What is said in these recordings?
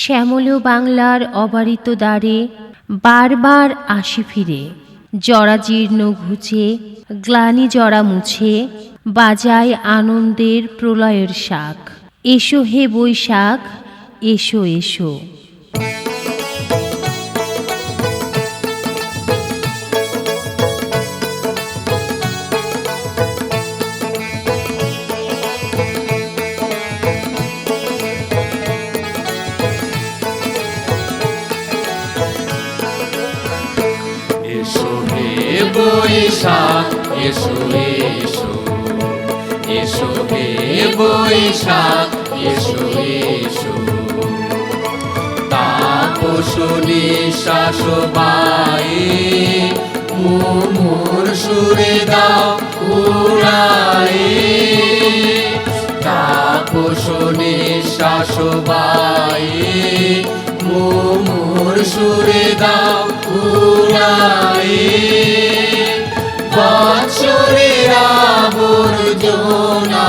শ্যামল বাংলার অবারিত দ্বারে বারবার আসি ফিরে। জরাজীর্ণ ঘুচে, গ্লানি জরা মুছে, বাজায় আনন্দের প্রলয়ের শাক। এসো হে বৈশাখ, এসো এসো। তাপসনি শাসবাই মুমুর সুরে দাও উড়াই। তাপসনি শাসবাই মুমুর সুরে দাও উড়াই। বৎসরের আবর্জনা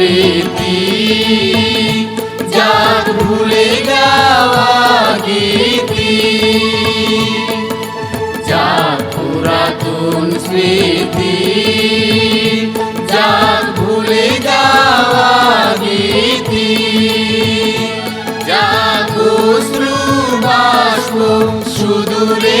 পুরাতন স্মৃতি যা ভুলে যাওয়া গীতি। যা পুরাতন স্মৃতি যা ভুলে যাওয়া গীতি। যা অশ্রু বাষ্প, সুদূরে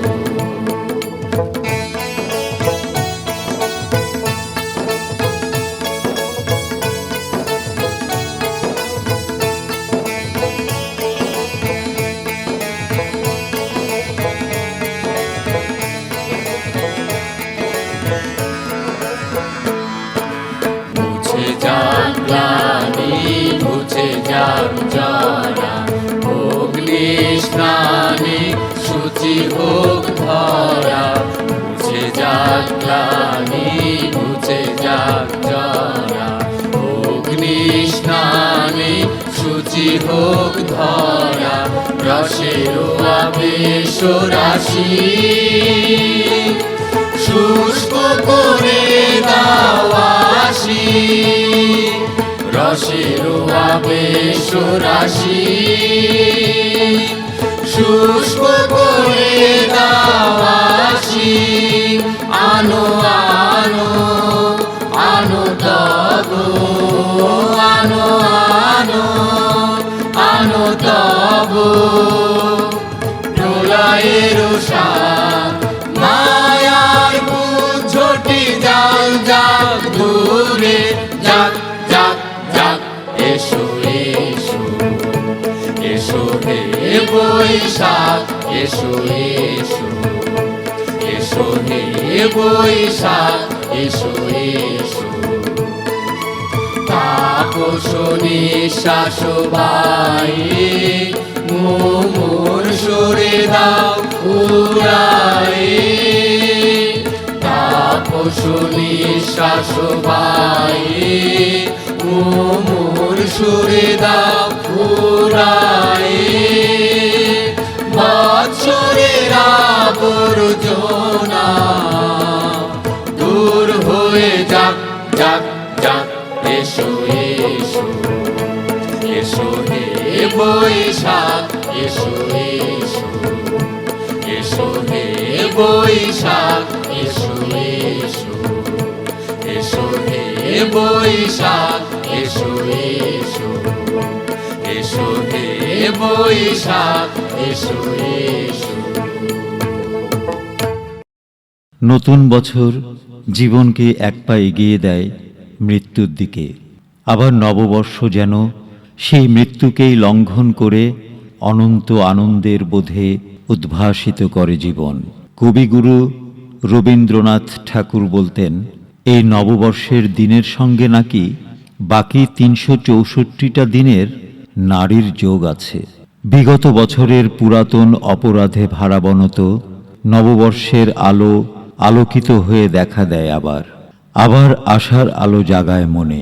হোক ধরা রসের আবেশ রাশি। শুষ্ক করে দাওয়াসি রসের আবেশ রাশি। শুষ্ক করে দাওয়াসি আনো আনো আনো তব আনো। তব প্রলয়ের মায়ার বুঝটি জাল যাক দূরে যাক যাক যাক এসো এসো এসো, হে বৈশাখ, এসো এসো এসো, হে বৈশাখ, এসো এসো তাপসনি শাসবাই মোমোর সরে দাও, উড়াই। তাপসনি শাসবাই মোমোর সরে দাও, উড়াই। বৎসরের আবর্জনা দূর হয়ে যাক যাক। বৈশাখ এসো এসো এসো হে বৈশাখ এসো এসো এসো হে বৈশাখ এসো এসো এসো হে বৈশাখ এসো এসো নতুন বছর জীবনকে এক পা এগিয়ে দেয় মৃত্যুর দিকে। আবার নববর্ষ যেন সেই মৃত্যুকেই লঙ্ঘন করে অনন্ত আনন্দের বোধে উদ্ভাসিত করে জীবন। কবিগুরু রবীন্দ্রনাথ ঠাকুর বলতেন, এই নববর্ষের দিনের সঙ্গে নাকি বাকি তিনশো চৌষট্টিটা দিনের নারীর যোগ আছে। বিগত বছরের পুরাতন অপরাধে ভারাবনত নববর্ষের আলো আলোকিত হয়ে দেখা দেয় আবার। আবার আশার আলো জাগায় মনে।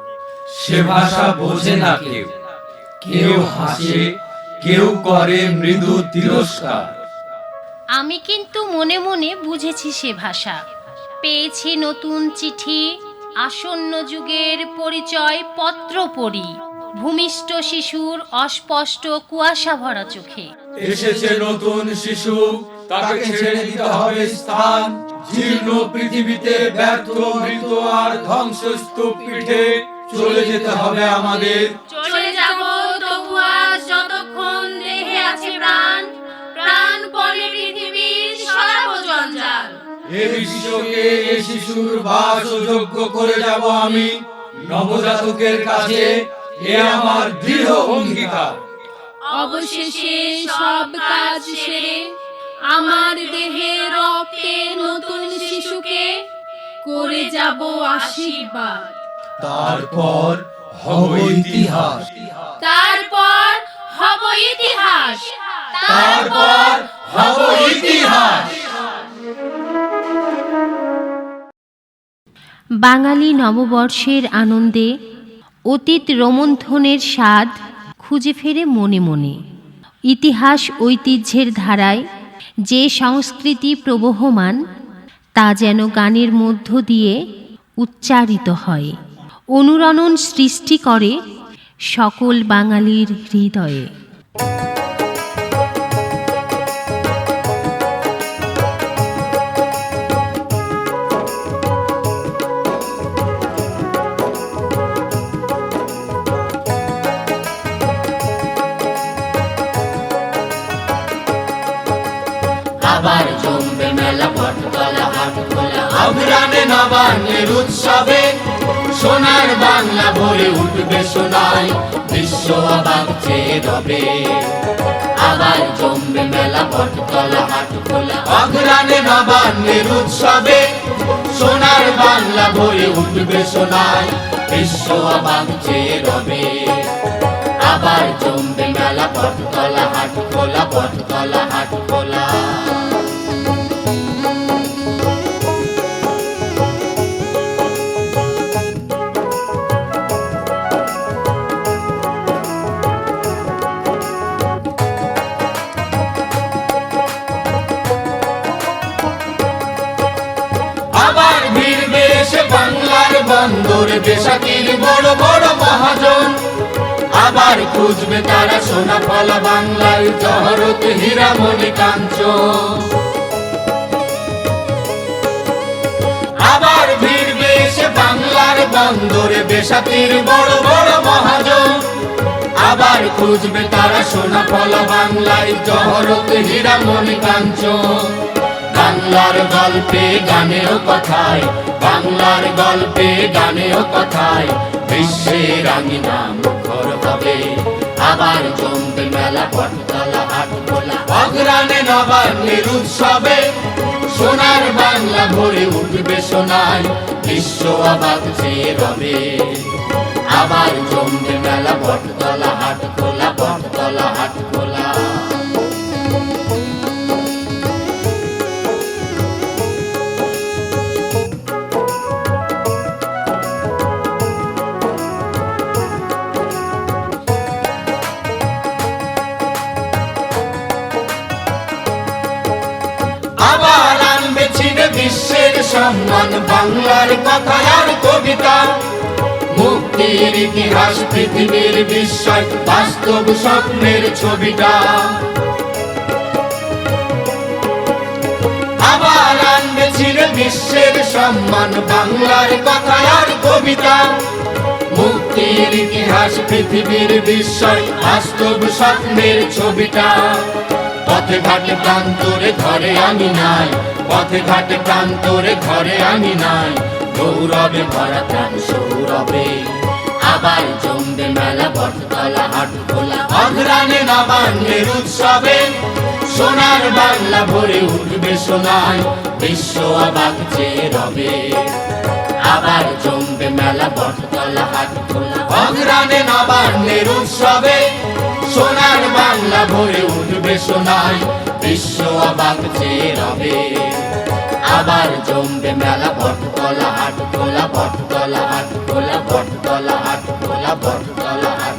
সে ভাষা বোঝে না কেউ। কেউ হাসে কেউ করে মৃদু তিরস্কার। আমি কিন্তু মনে মনে বুঝেছি সে ভাষা। পেয়েছি নতুন চিঠি আসন্ন যুগের পরিচয় পত্র পড়ি ভূমিষ্ঠ শিশুর অস্পষ্ট কুয়াশা ভরা চোখে। এসেছে নতুন শিশু তাকে ছেড়ে দিতে হবে স্থান। জীর্ণ পৃথিবীতে ব্যর্থ মৃত আর ধ্বংসস্তূপ পিঠে চলে যেতে হবে আমাদের। চলে যাব তবু আজ যতক্ষণ দেহে আছে প্রাণ প্রাণ পরে পৃথিবীর সরাবো জঞ্জাল এ বিশ্বকে এ শিশুর বাস যোগ্য করে যাব আমি। নবজাতকের কাছে এ আমার দৃঢ় অঙ্গীকার। অবশেষে সব কাজ সেরে আমার দেহে রক্তে নতুন শিশুকে করে যাব আশীর্বাদ। তারপর হব ইতিহাস। তারপর হব ইতিহাস। তারপর হব ইতিহাস। বাঙালি নববর্ষের আনন্দে অতীত রোমন্থনের স্বাদ খুঁজে ফেরে মনে মনে। ইতিহাস ঐতিহ্যের ধারায় যে সংস্কৃতি প্রবহমান তা যেন গানের মধ্য দিয়ে উচ্চারিত হয়। অনুরণন সৃষ্টি করে সকল বাঙালির হৃদয়ে। আবার জমবে মেলা পটতলা হাটখোলা অগ্রাণে নবান্নের উৎসবে। সোনার বাংলা ভরে উঠবে সোনায় বিশ্ব অবাক চেয়ে রবে। আবার জমবে মেলা পটতলা হাটখোলা অগ্রাণে নবান্নের উৎসবে। সোনার বাংলা ভরে উঠবে সোনায় বিশ্ব অবাক চেয়ে রবে। আবার জমবে মেলা পটতলা হাটখোলা পটতলা হাটখোলা আবার বেশাকির বড় বড় মহাজন। আবার খুঁজবে তারা সোনা ফলা বাংলায় জহরত হীরামণি কাঞ্চন আবার ভিড়বে এসে বাংলার বন্দরে বেশাতির বড় বড় মহাজন। আবার খুঁজবে তারা সোনা ফলা বাংলায় জহরত হীরামণি কাঞ্চন বাংলার গল্পে, গানেও কথায়। বাংলার গল্পে, গানেও কথায়। বিশ্বের আঙিনা মুখর হবে। আবার জমবে মেলা পটতলা হাট খোলা অগ্রাণে নবান্নের উৎসবে সোনার বাংলা ভরে উঠবে সোনায়। বিশ্ব অবাক চেয়ে রবে। আবার জমবে মেলা পটতলা হাট খোলা পটতলা হাট খোলা সম্মান বাংলার কথা আর কবিতা। মুক্তির ইতিহাস পৃথিবীর বিস্ময়, বাস্তব স্বপ্নের ছবিটা। আবার আনবে বিশ্বের সম্মান, বাংলার কথা আর কবিতা। মুক্তির ইতিহাস পৃথিবীর বিস্ময়, বাস্তব স্বপ্নের ছবিটা। পথে ঘাটে প্রান্তরে ঘরে আনি নাই। পথে ঘাটে প্রান্তরে ঘরে আনি নাই। গৌরবে ভরা প্রাণ, সৌরভে। আবার জমবে মেলা বটতলা, হাট খোলা। অগ্রাণে নবান্নের উৎসবে সোনার বাংলা ভরে উঠবে সোনায়। বিশ্ব অবাক চেয়ে রবে। আবার জমবে মেলা বটতলা, হাট খোলা। অগ্রাণে নবান্নের উৎসবে সোনার বাংলা ভরে উঠবে সোনায় বিশ্ব অবাক চেয়ে রবে। আবার জমবে মেলা বটতলা হাট খোলা বটতলা হাট খোলা বটতলা হাট খোলা বটতলা হাট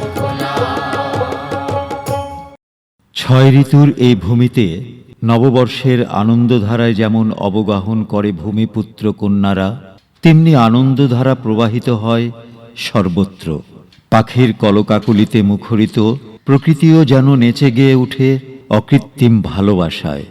ছয় ঋতুর এই ভূমিতে নববর্ষের আনন্দধারায় যেমন অবগাহন করে ভূমিপুত্র কন্যারা, তেমনি আনন্দধারা প্রবাহিত হয় সর্বত্র। পাখির কলকাকুলিতে মুখরিত প্রকৃতিও যেন নেচে গেয়ে উঠে অকৃত্রিম ভালোবাসায়।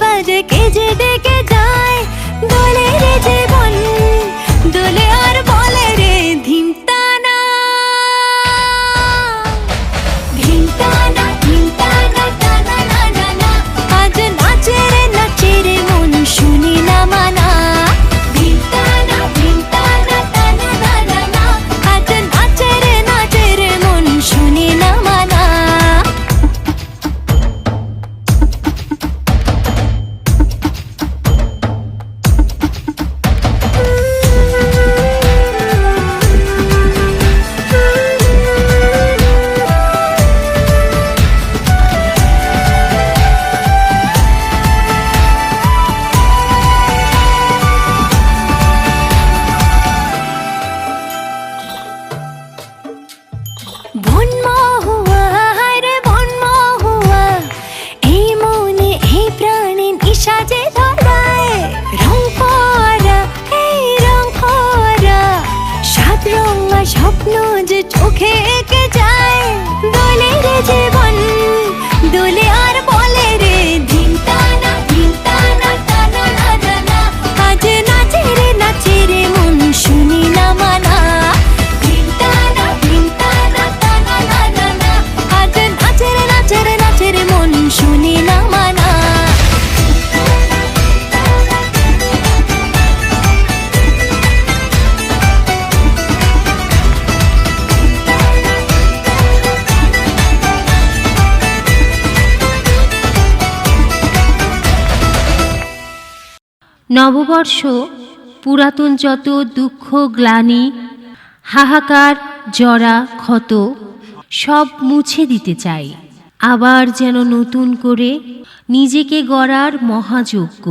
বাজে কে যে ডেকে যায় দোলে রে জীবন নববর্ষ, পুরাতন যত দুঃখ, গ্লানি, হাহাকার, জরা, ক্ষত, সব মুছে দিতে চাই। আবার যেন নতুন করে নিজেকে গড়ার মহাযজ্ঞ।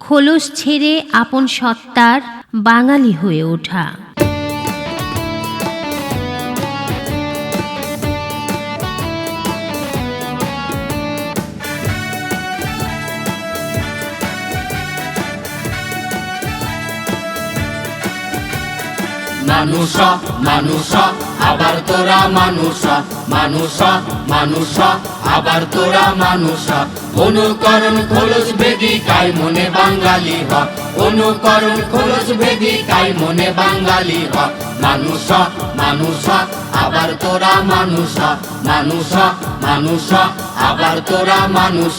খোলস ছেড়ে আপন সত্তার বাঙালি হয়ে ওঠা। মানুষ মানুষ, আবার তোরা মানুষ মানুষ মানুষ, আবার তোরা মানুষ। অনুকরণ খোলস বেদি কাই মনে বাঙালি হ অনুকরণ খোলস বেদি কাই মনে বাঙালি হ মানুষ মানুষ, আবার তোরা মানুষ মানুষ মানুষ, আবার তোরা মানুষ।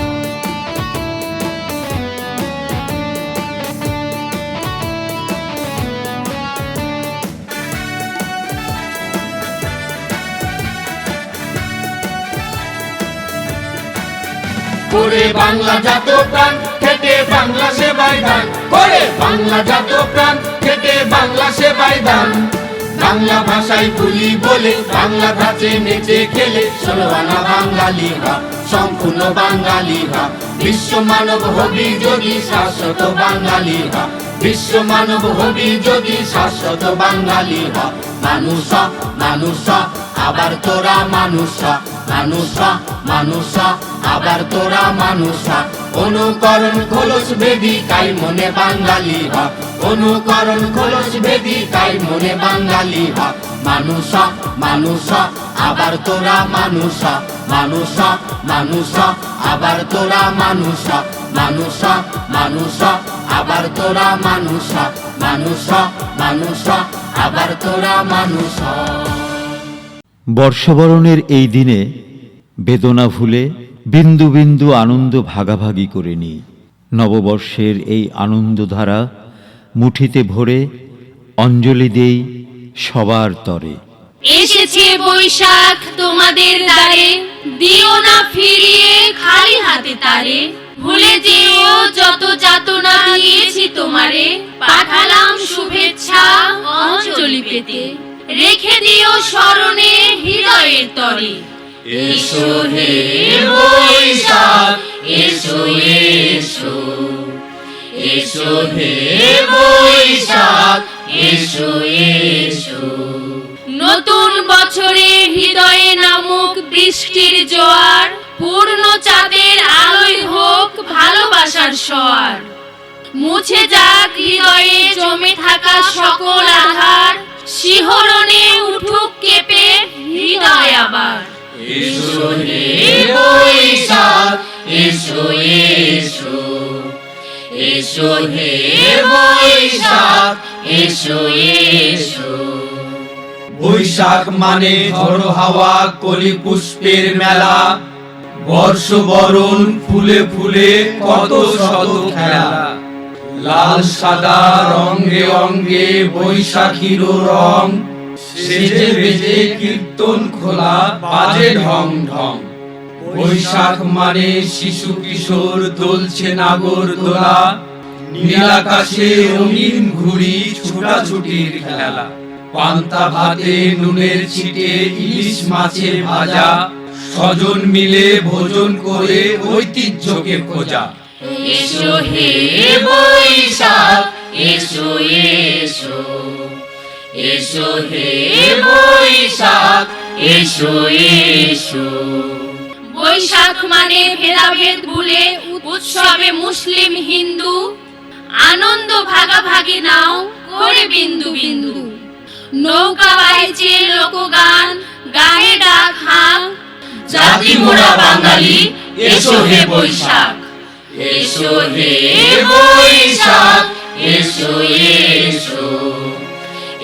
করে বাংলা জাত প্রাণ, খেটে বাংলা সেবাই দান। করে বাংলা জাত প্রাণ, খেটে বাংলা সেবাই দান। বাংলা ভাষায় বলি বলে, বাংলা ধাঁচে নেচে খেলে ষোলো আনা বাঙালি হা, সম্পূর্ণ বাঙালি হা। বিশ্ব মানব হবি যদি শাশ্বত বাঙালি হা, বিশ্ব মানব হবি যদি শাশ্বত বাঙালি হা। মানুষ মানুষ, আবার তোরা মানুষ। মানুষ মানুষ আবার তোরা মানুষ অনুকরণ খোলস বেদি, কাই মনে বাঙালি হ। অনুকরণ খোলস বেদি, কাই মনে বাঙালি হ। মানুষ মানুষ আবার তোরা মানুষ মানুষ মানুষ আবার তোরা মানুষ মানুষ মানুষ আবার তোরা মানুষ মানুষ মানুষ আবার তোরা মানুষ বর্ষবরণের এই দিনে বেদনা ভুলে বিন্দু বিন্দু আনন্দ ভাগাভাগি করে নিই। নববর্ষের এই আনন্দধারা মুঠিতে ভরে অঞ্জলি দেই সবার তরে। এসেছে বৈশাখ তোমাদের দ্বারে, দিও না ফিরিয়ে খালি হাতে তারে। ভুলে যেও যত যাতনা দিয়েছি তোমারে, পাঠালাম শুভেচ্ছা অঞ্জলি পেতে। রেখে দিও স্মরণে হৃদয়ের তরে। এসো হে বৈশাখ, এসো এসো। এসো হে বৈশাখ, এসো এসো। নতুন বছরে হৃদয়ে নামুক বৃষ্টির জোয়ার, পূর্ণ চাঁদের আলোয় হোক ভালোবাসার সোয়ার। মুছে যাক হৃদয়ে জমে থাকা সকল আধার শিহরণে উঠুক কেঁপে হৃদয় আবার। বৈশাখ বৈশাখ মানে ঝড়ো হাওয়া কলি পুষ্পের মেলা। বর্ষ বরণ ফুলে ফুলে কত শত খেলা। লাল, সাদা, রঙে অঙ্গে বৈশাখীর রং। সেজে বেজে কীর্তন খোলা, বাজে ঢং ঢং। বৈশাখ মানে শিশু কিশোর দোলছে নাগর দোলা। নীলাকাশে রঙিন ঘুড়ি, ছুটাছুটির খেলা। পান্তা ভাতে নুনের ছিটে ইলিশ মাছে ভাজা। স্বজন মিলে ভোজন করে ঐতিহ্যকে খোঁজা। এসো হে বৈশাখ, এসো এসো। এসো হে বৈশাখ, এসো এসো। বৈশাখ মানে ভেদাভেদ ভুলে উৎসবে মুসলিম হিন্দু। আনন্দ ভাগাভাগি নাও করে বিন্দু বিন্দু। নৌকা বাইচে লোকগান, গায়ে ডাক হাক জাতি মোরা বাঙালি, এসো হে বৈশাখ। এসো হে বৈশাখ এসো এসো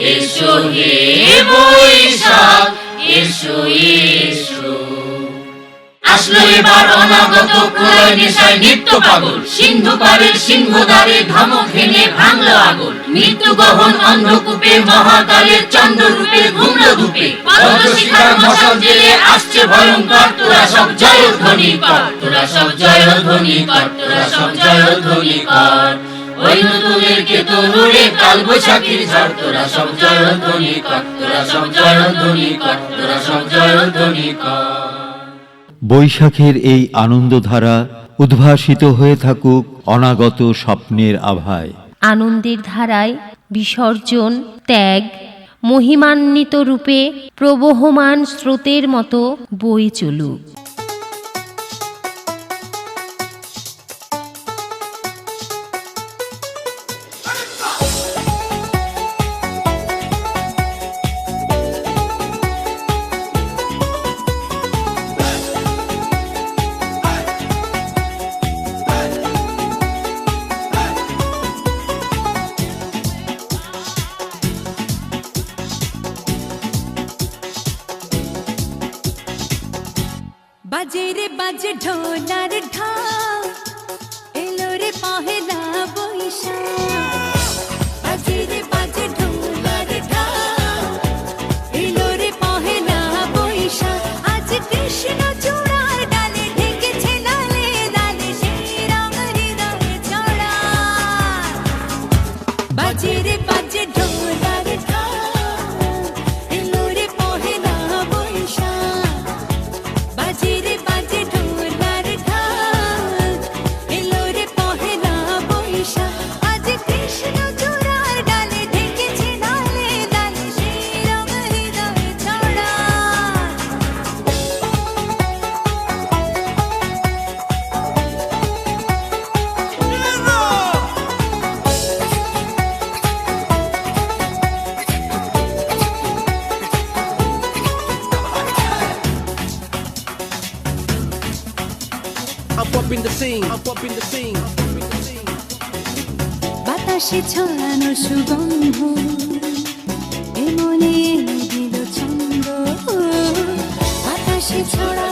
এসো হে বৈশাখ এসো এসো আসলো এবার অনাগত প্রলয় নেশায় নিত্য পাগল। সিন্ধু পারের সিংহদ্বারে ধমক ভেঙে ভাঙলো আগুন। মৃত্যু গহন অন্ধকূপে, মহাকালের চন্দ্র রূপে ধূপে পদ্মশিখার মশাল জেলে আসছে ভয়ঙ্কর, তোরা সব জয়ধ্বনি কর। তোরা সব জয়ধ্বনি কর, তোরা সব জয়ধ্বনি কর। ওই নতুনের কে তরুণে কাল বৈশাখীর ঝড়। তোরা সব জয়ধ্বনি কর, তোরা সব জয়ধ্বনি কর, তোরা সব জয়ধ্বনি কর। বৈশাখের এই আনন্দধারা উদ্ভাসিত হয়ে থাকুক অনাগত স্বপ্নের আভায়। আনন্দের ধারায় বিসর্জন, ত্যাগ, মহিমান্বিত রূপে প্রবহমান স্রোতের মতো বই চলুক। I'm in the scene. I'm in the scene. বাতাসে ছড়ানো সুগন্ধ এমনি দিল ছন্দ বাতাসে ছড়ানো